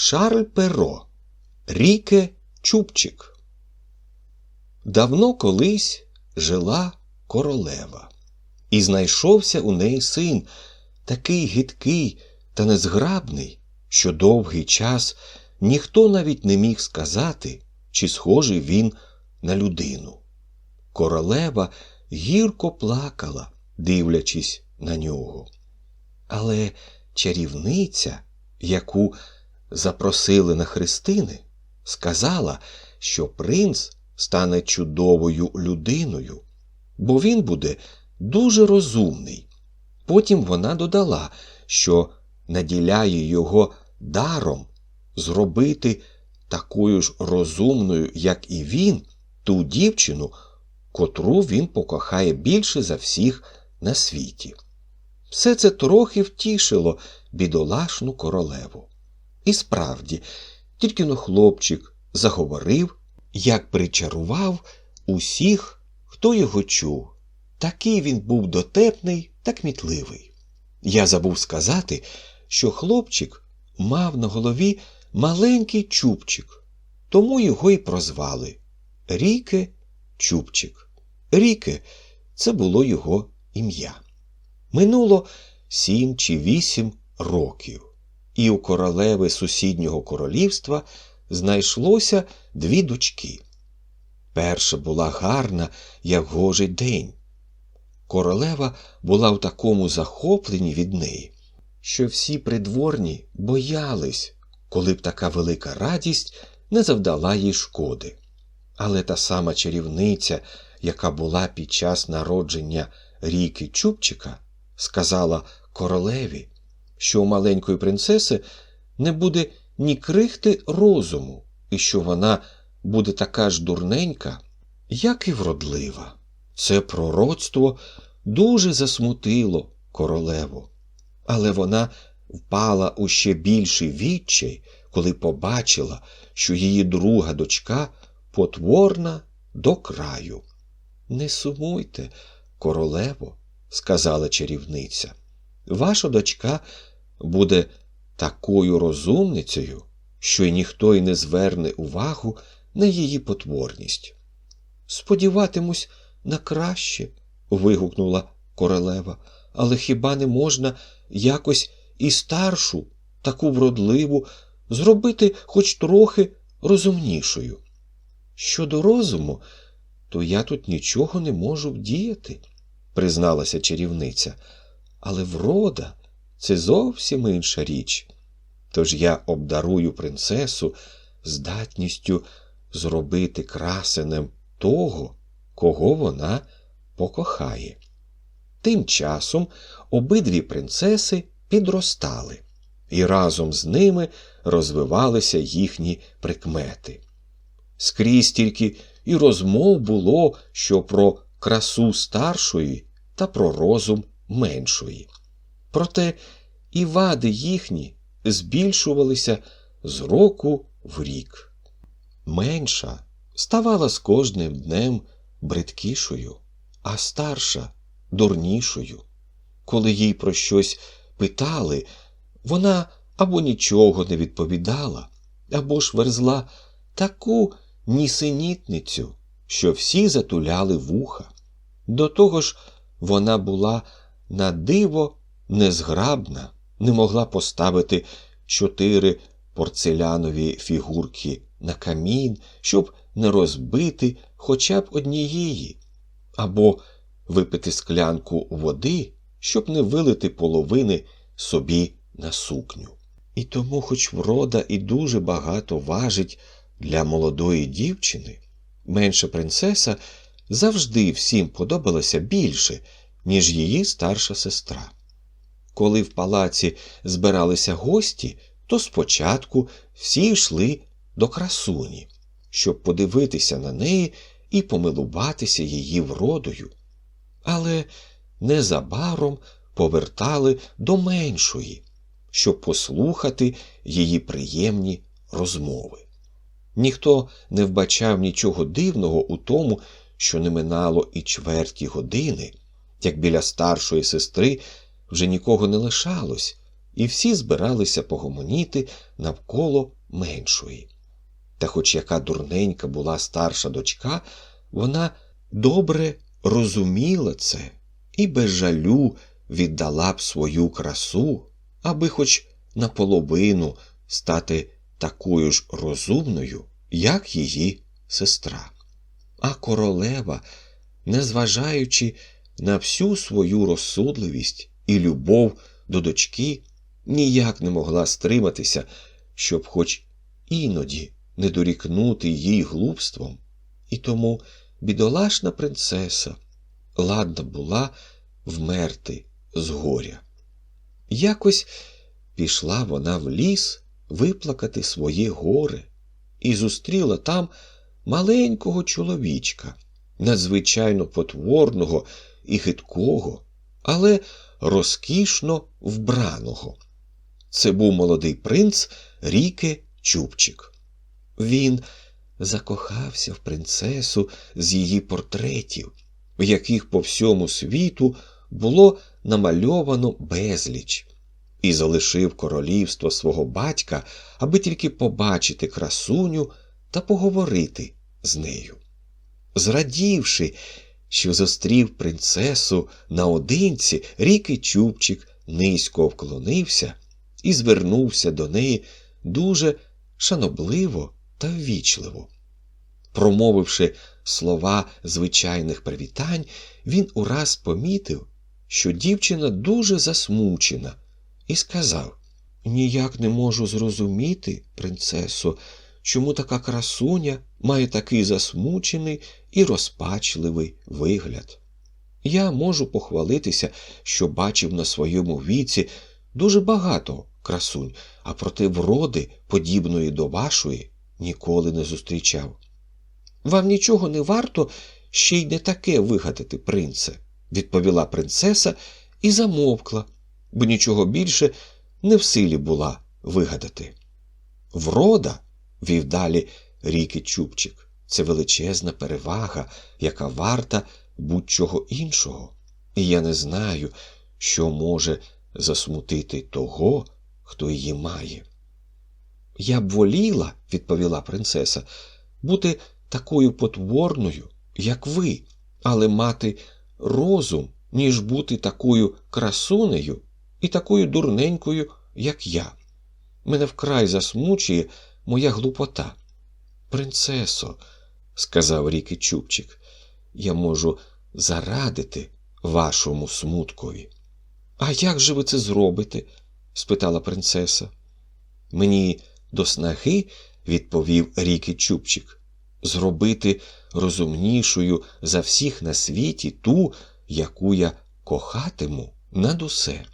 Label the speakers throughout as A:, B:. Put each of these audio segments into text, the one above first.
A: Шарль Перо Ріке Чубчик. Давно колись жила королева, і знайшовся у неї син, такий гидкий та незграбний, що довгий час ніхто навіть не міг сказати, чи схожий він на людину. Королева гірко плакала, дивлячись на нього. Але чарівниця, яку запросили на хрестини, сказала, що принц стане чудовою людиною, бо він буде дуже розумний. Потім вона додала, що наділяє його даром зробити такою ж розумною, як і він, ту дівчину, котру він покохає більше за всіх на світі. Все це трохи втішило бідолашну королеву. І справді, тільки но хлопчик заговорив, як причарував усіх, хто його чув. Такий він був дотепний та кмітливий. Я забув сказати, що хлопчик мав на голові маленький чубчик, тому його й прозвали Ріке Чубчик. Ріке це було його ім'я. Минуло сім чи вісім років, і у королеви сусіднього королівства знайшлося дві дочки. Перша була гарна, як гожий день. Королева була в такому захопленні від неї, що всі придворні боялись, коли б така велика радість не завдала їй шкоди. Але та сама чарівниця, яка була під час народження ріки Чубчика, сказала королеві, що у маленької принцеси не буде ні крихти розуму, і що вона буде така ж дурненька, як і вродлива. Це пророцтво дуже засмутило королеву, але вона впала у ще більший відчай, коли побачила, що її друга дочка потворна до краю. Не сумуйте, королево, сказала чарівниця. Ваша дочка буде такою розумницею, що й ніхто й не зверне увагу на її потворність. Сподіватимусь на краще, вигукнула королева, але хіба не можна якось і старшу, таку вродливу, зробити хоч трохи розумнішою? Щодо розуму, то я тут нічого не можу вдіяти, призналася чарівниця, але врода це зовсім інша річ. Тож я обдарую принцесу здатністю зробити красенем того, кого вона покохає. Тим часом обидві принцеси підростали, і разом з ними розвивалися їхні прикмети. Скрізь тільки і розмов було, що про красу старшої та про розум меншої. Проте і вади їхні збільшувалися з року в рік. Менша ставала з кожним днем бридкішою, а старша дурнішою. Коли їй про щось питали, вона або нічого не відповідала, або ж верзла таку нісенітницю, що всі затуляли вуха. До того ж, вона була на диво незграбна, не могла поставити чотири порцелянові фігурки на камін, щоб не розбити хоча б однієї, або випити склянку води, щоб не вилити половини собі на сукню. І тому, хоч врода і дуже багато важить для молодої дівчини, менша принцеса завжди всім подобалася більше, ніж її старша сестра. Коли в палаці збиралися гості, то спочатку всі йшли до красуні, щоб подивитися на неї і помилуватися її вродою. Але незабаром повертали до меншої, щоб послухати її приємні розмови. Ніхто не вбачав нічого дивного у тому, що не минало і чверті години, як біля старшої сестри вже нікого не лишалось, і всі збиралися погомоніти навколо меншої. Та хоч яка дурненька була старша дочка, вона добре розуміла це і без жалю віддала б свою красу, аби хоч наполовину стати такою ж розумною, як її сестра. А королева, незважаючи на всю свою розсудливість і любов до дочки, ніяк не могла стриматися, щоб хоч іноді не дорікнути їй глупством, і тому бідолашна принцеса ладна була вмерти з горя. Якось пішла вона в ліс виплакати своє горе і зустріла там маленького чоловічка, надзвичайно потворного і хиткого, але розкішно вбраного. Це був молодий принц Ріке Чубчик. Він закохався в принцесу з її портретів, в яких по всьому світу було намальовано безліч, і залишив королівство свого батька, аби тільки побачити красуню та поговорити з нею. Зрадівши, що зустрів принцесу наодинці, ріки Чубчик низько вклонився і звернувся до неї дуже шанобливо та ввічливо. Промовивши слова звичайних привітань, він ураз помітив, що дівчина дуже засмучена, і сказав Ніяк не можу зрозуміти, принцесо, чому така красуня має такий засмучений і розпачливий вигляд. Я можу похвалитися, що бачив на своєму віці дуже багато красунь, а проте вроди, подібної до вашої, ніколи не зустрічав. Вам нічого не варто ще й не таке вигадати, принце, відповіла принцеса і замовкла, бо нічого більше не в силі була вигадати. Врода, вів далі ріки Чубчик, це величезна перевага, яка варта будь-чого іншого. І я не знаю, що може засмутити того, хто її має. Я б воліла, відповіла принцеса, бути такою потворною, як ви, але мати розум, ніж бути такою красунею і такою дурненькою, як я. Мене вкрай засмучує моя глупота. Принцесо, сказав Ріки Чубчик, я можу зарадити вашому смуткові. А як же ви це зробите? спитала принцеса. Мені до снаги, відповів Ріки Чубчик, зробити розумнішою за всіх на світі ту, яку я кохатиму над усе.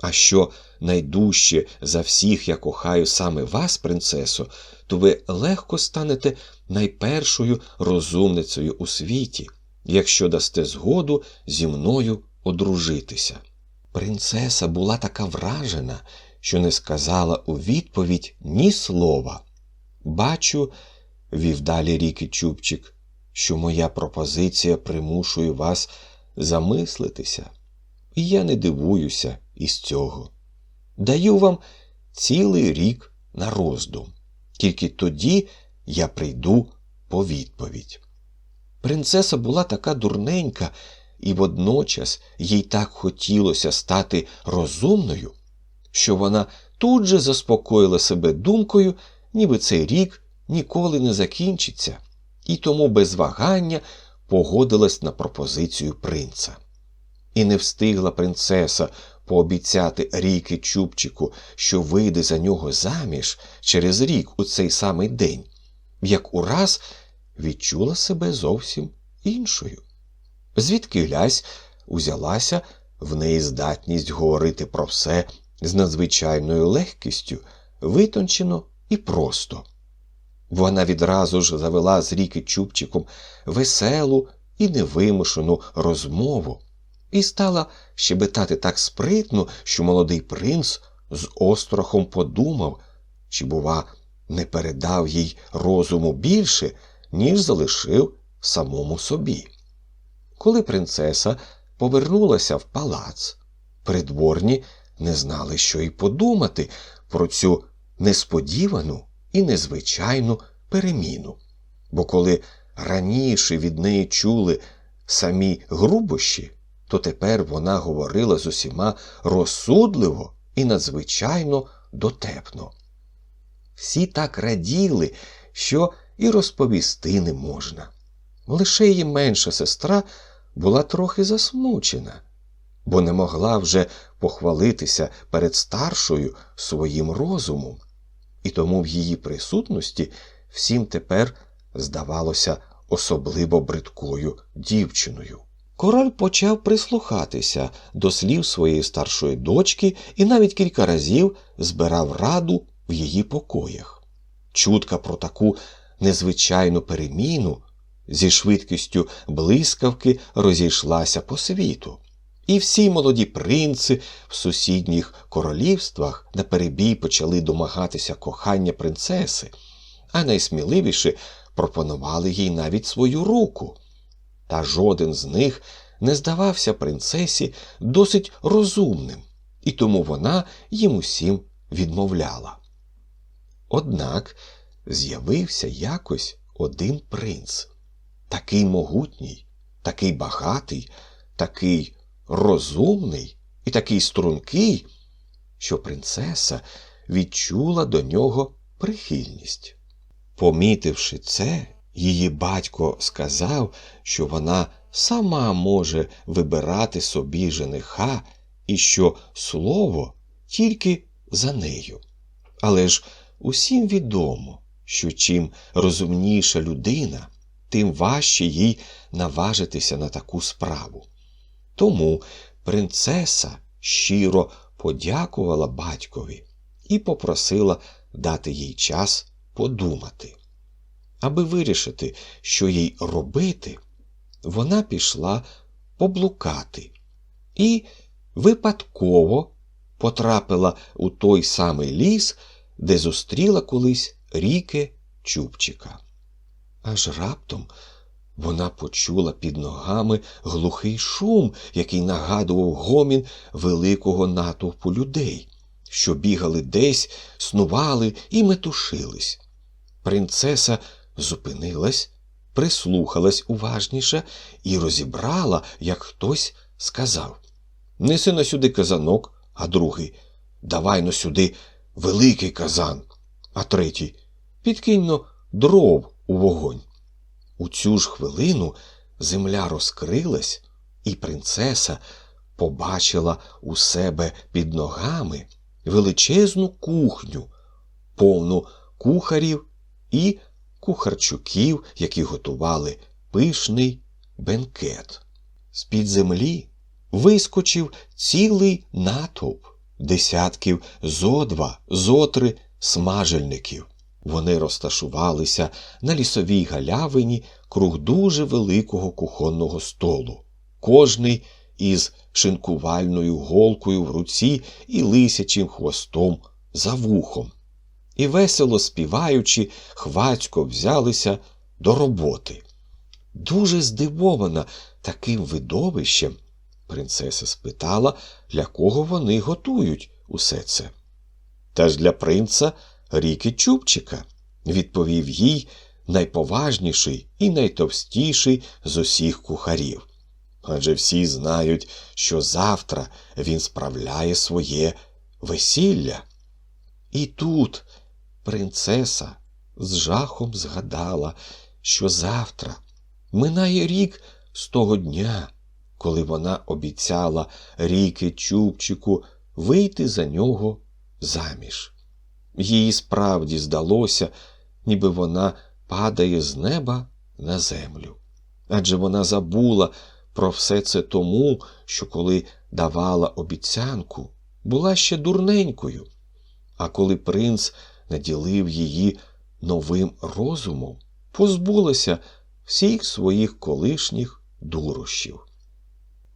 A: А що найдужче за всіх я кохаю саме вас, принцесо, то ви легко станете найпершою розумницею у світі, якщо дасте згоду зі мною одружитися. Принцеса була така вражена, що не сказала у відповідь ні слова. Бачу, вів далі ріки Чубчик, що моя пропозиція примушує вас замислитися. І я не дивуюся із цього. Даю вам цілий рік на роздум. Тільки тоді я прийду по відповідь. Принцеса була така дурненька, і водночас їй так хотілося стати розумною, що вона тут же заспокоїла себе думкою, ніби цей рік ніколи не закінчиться, і тому без вагання погодилась на пропозицію принца. І не встигла принцеса пообіцяти ріки Чубчику, що вийде за нього заміж через рік у цей самий день, як ураз відчула себе зовсім іншою. Звідки лясь узялася в неї здатність говорити про все з надзвичайною легкістю, витончено і просто. Вона відразу ж завела з ріки Чубчиком веселу і невимушену розмову і стала щебетати так спритно, що молодий принц з острахом подумав, чи, бува, не передав їй розуму більше, ніж залишив самому собі. Коли принцеса повернулася в палац, придворні не знали, що й подумати про цю несподівану і незвичайну переміну. Бо коли раніше від неї чули самі грубощі, то тепер вона говорила з усіма розсудливо і надзвичайно дотепно. Всі так раділи, що і розповісти не можна. Лише її менша сестра була трохи засмучена, бо не могла вже похвалитися перед старшою своїм розумом, і тому в її присутності всім тепер здавалося особливо бридкою дівчиною. Король почав прислухатися до слів своєї старшої дочки і навіть кілька разів збирав раду в її покоях. Чутка про таку незвичайну переміну зі швидкістю блискавки розійшлася по світу. І всі молоді принци в сусідніх королівствах наперебій почали домагатися кохання принцеси, а найсміливіше пропонували їй навіть свою руку. Та жоден з них не здавався принцесі досить розумним, і тому вона їм усім відмовляла. Однак з'явився якось один принц, такий могутній, такий багатий, такий розумний і такий стрункий, що принцеса відчула до нього прихильність. Помітивши це, її батько сказав, що вона сама може вибирати собі жениха і що слово тільки за нею. Але ж усім відомо, що чим розумніша людина, тим важче їй наважитися на таку справу. Тому принцеса щиро подякувала батькові і попросила дати їй час подумати. Аби вирішити, що їй робити, вона пішла поблукати і випадково потрапила у той самий ліс, де зустріла колись ріки Чубчика. Аж раптом вона почула під ногами глухий шум, який нагадував гомін великого натовпу людей, що бігали десь, снували і метушились. Принцеса зупинилась, прислухалась уважніше і розібрала, як хтось сказав. Неси на сюди казанок, а другий. Давай на сюди великий казан, а третій. Підкинь но дров у вогонь. У цю ж хвилину земля розкрилась, і принцеса побачила у себе під ногами величезну кухню, повну кухарів і кухарчуків, які готували пишний бенкет. З-під землі вискочив цілий натовп десятків зо два, зо смажельників. Вони розташувалися на лісовій галявині круг дуже великого кухонного столу, кожний із шинкувальною голкою в руці і лисячим хвостом за вухом. І весело співаючи, хвацько взялися до роботи. Дуже здивована таким видовищем, принцеса спитала, для кого вони готують усе це. Та ж для принца ріки Чубчика, відповів їй найповажніший і найтовстіший з усіх кухарів. Адже всі знають, що завтра він справляє своє весілля. І тут принцеса з жахом згадала, що завтра минає рік з того дня, коли вона обіцяла ріки Чубчику вийти за нього заміж. Їй справді здалося, ніби вона падає з неба на землю. Адже вона забула про все це тому, що коли давала обіцянку, була ще дурненькою. А коли принц наділив її новим розумом, позбулася всіх своїх колишніх дурощів.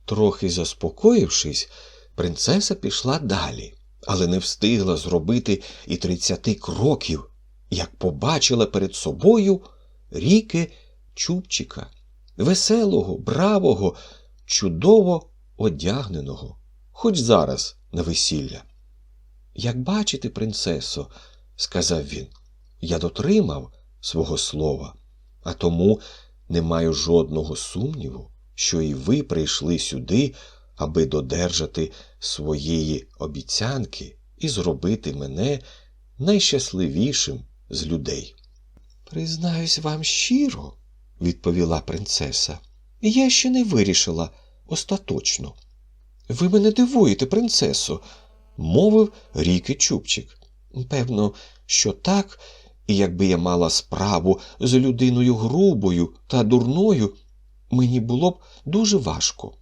A: Трохи заспокоївшись, принцеса пішла далі, але не встигла зробити і тридцяти кроків, як побачила перед собою ріки Чубчика, веселого, бравого, чудово одягненого, хоч зараз на весілля. Як бачите, принцесо, сказав він, я дотримав свого слова, а тому не маю жодного сумніву, що і ви прийшли сюди, аби додержати своєї обіцянки і зробити мене найщасливішим з людей. Признаюсь вам щиро, відповіла принцеса, я ще не вирішила остаточно. Ви мене дивуєте, принцесо, мовив Ріки Чубчик. Певно, що так, і якби я мала справу з людиною грубою та дурною, мені було б дуже важко.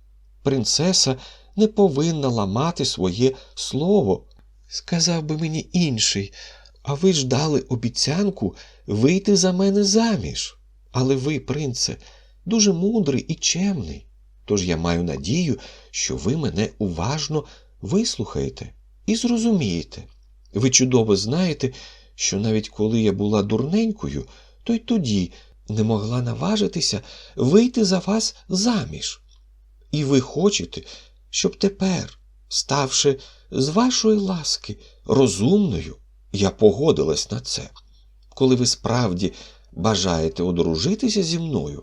A: Принцеса не повинна ламати своє слово. Сказав би мені інший, а ви ж дали обіцянку вийти за мене заміж. Але ви, принце, дуже мудрий і чемний. Тож я маю надію, що ви мене уважно вислухаєте і зрозумієте. Ви чудово знаєте, що навіть коли я була дурненькою, то й тоді не могла наважитися вийти за вас заміж. І ви хочете, щоб тепер, ставши з вашої ласки розумною, я погодилась на це. Коли ви справді бажаєте одружитися зі мною,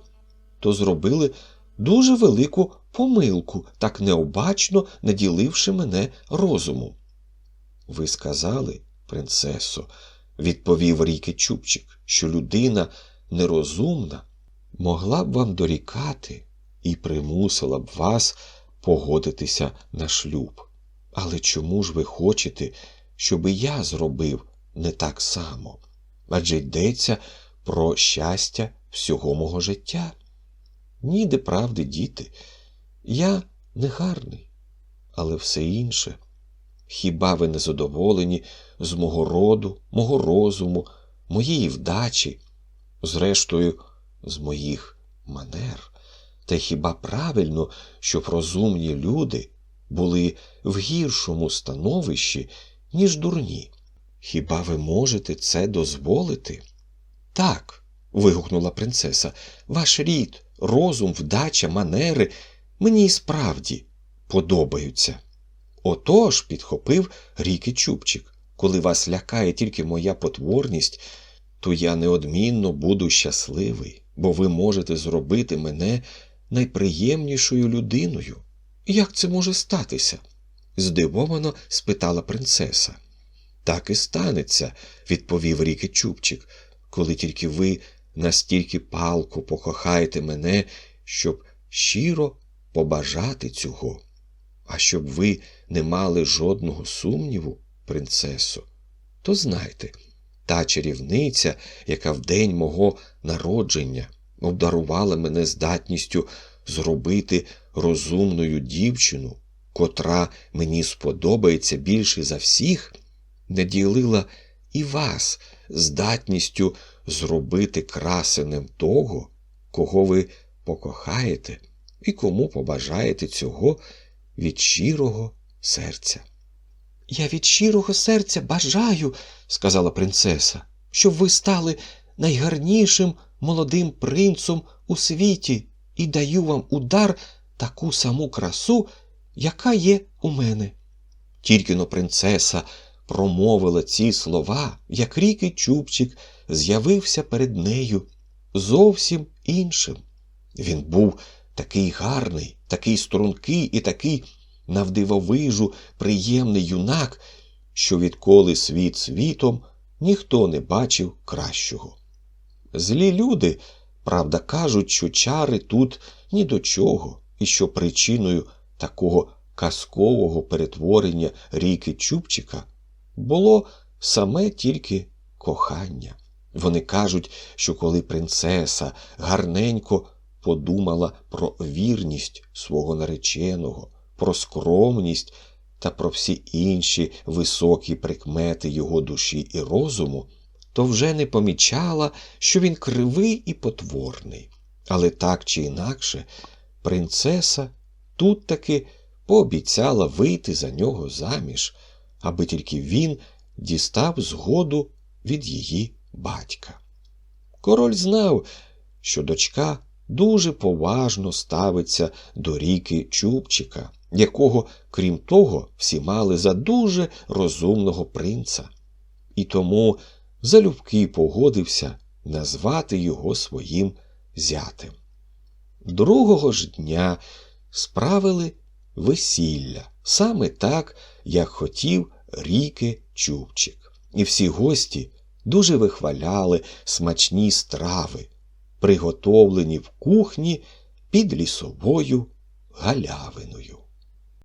A: то зробили дуже велику помилку, так необачно наділивши мене розумом. Ви сказали, принцесо, відповів Ріки Чубчик, що людина нерозумна могла б вам дорікати і примусила б вас погодитися на шлюб. Але чому ж ви хочете, щоб і я зробив не так само? Адже йдеться про щастя всього мого життя. Ніде правди, діти. Я не гарний, але все інше. Хіба ви не задоволені з мого роду, мого розуму, моєї вдачі, зрештою, з моїх манер? Та хіба правильно, щоб розумні люди були в гіршому становищі, ніж дурні? Хіба ви можете це дозволити? Так, вигукнула принцеса, ваш рід, розум, вдача, манери мені і справді подобаються. Отож, підхопив Ріки Чубчик, коли вас лякає тільки моя потворність, то я неодмінно буду щасливий, бо ви можете зробити мене найприємнішою людиною. Як це може статися? здивовано спитала принцеса. Так і станеться, відповів Ріки Чубчик, коли тільки ви настільки палко покохаєте мене, щоб щиро побажати цього. А щоб ви не мали жодного сумніву, принцесо, то знайте, та чарівниця, яка в день мого народження обдарувала мене здатністю зробити розумною дівчину, котра мені сподобається більше за всіх, не ділила і вас здатністю зробити красенем того, кого ви покохаєте і кому побажаєте цього від щирого серця. Я від щирого серця бажаю, сказала принцеса, щоб ви стали найгарнішим молодим принцом у світі і даю вам удар таку саму красу, яка є у мене. Тільки но принцеса промовила ці слова, як ріки Чубчик з'явився перед нею зовсім іншим. Він був такий гарний, такий стрункий і такий навдивовижу приємний юнак, що відколи світ світом ніхто не бачив кращого. Злі люди, правда, кажуть, що чари тут ні до чого, і що причиною такого казкового перетворення ріки Чубчика було саме тільки кохання. Вони кажуть, що коли принцеса гарненько подумала про вірність свого нареченого, про скромність та про всі інші високі прикмети його душі і розуму, то вже не помічала, що він кривий і потворний. Але так чи інакше, принцеса тут таки пообіцяла вийти за нього заміж, аби тільки він дістав згоду від її батька. Король знав, що дочка дуже поважно ставиться до ріки Чубчика якого, крім того, всі мали за дуже розумного принца, і тому залюбки погодився назвати його своїм зятем. Другого ж дня справили весілля, саме так, як хотів ріки Чубчик. І всі гості дуже вихваляли смачні страви, приготовлені в кухні під лісовою галявиною.